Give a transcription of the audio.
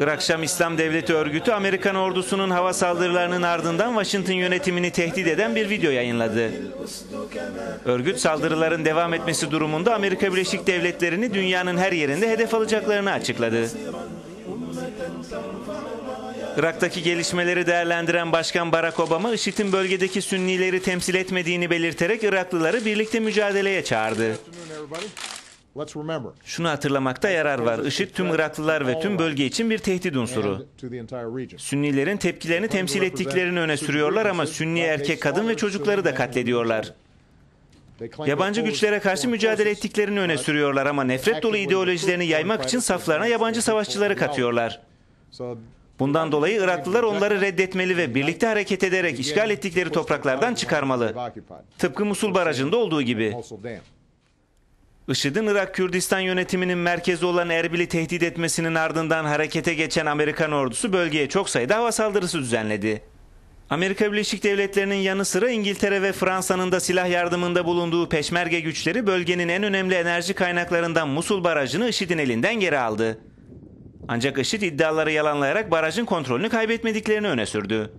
Irak Şam İslam Devleti örgütü Amerikan ordusunun hava saldırılarının ardından Washington yönetimini tehdit eden bir video yayınladı. Örgüt saldırıların devam etmesi durumunda Amerika Birleşik Devletleri'ni dünyanın her yerinde hedef alacaklarını açıkladı. Irak'taki gelişmeleri değerlendiren Başkan Barack Obama, IŞİD'in bölgedeki Sünnileri temsil etmediğini belirterek Iraklıları birlikte mücadeleye çağırdı. Let's remember. Şunu hatırlamakta yarar var. IŞİD tüm Iraklılar ve tüm bölge için bir tehdit unsuru. Sünnilerin tepkilerini temsil ettiklerini öne sürüyorlar ama Sünni erkek, kadın ve çocukları da katlediyorlar. Yabancı güçlere karşı mücadele ettiklerini öne sürüyorlar ama nefret dolu ideolojilerini yaymak için saflarına yabancı savaşçıları katıyorlar. Bundan dolayı Iraklılar onları reddetmeli ve birlikte hareket ederek işgal ettikleri topraklardan çıkarmalı. Tıpkı Musul Barajı'nda olduğu gibi. IŞİD'in Irak Kürdistan yönetiminin merkezi olan Erbil'i tehdit etmesinin ardından harekete geçen Amerikan ordusu bölgeye çok sayıda hava saldırısı düzenledi. Amerika Birleşik Devletleri'nin yanı sıra İngiltere ve Fransa'nın da silah yardımında bulunduğu peşmerge güçleri bölgenin en önemli enerji kaynaklarından Musul Barajı'nı IŞİD'in elinden geri aldı. Ancak IŞİD iddiaları yalanlayarak barajın kontrolünü kaybetmediklerini öne sürdü.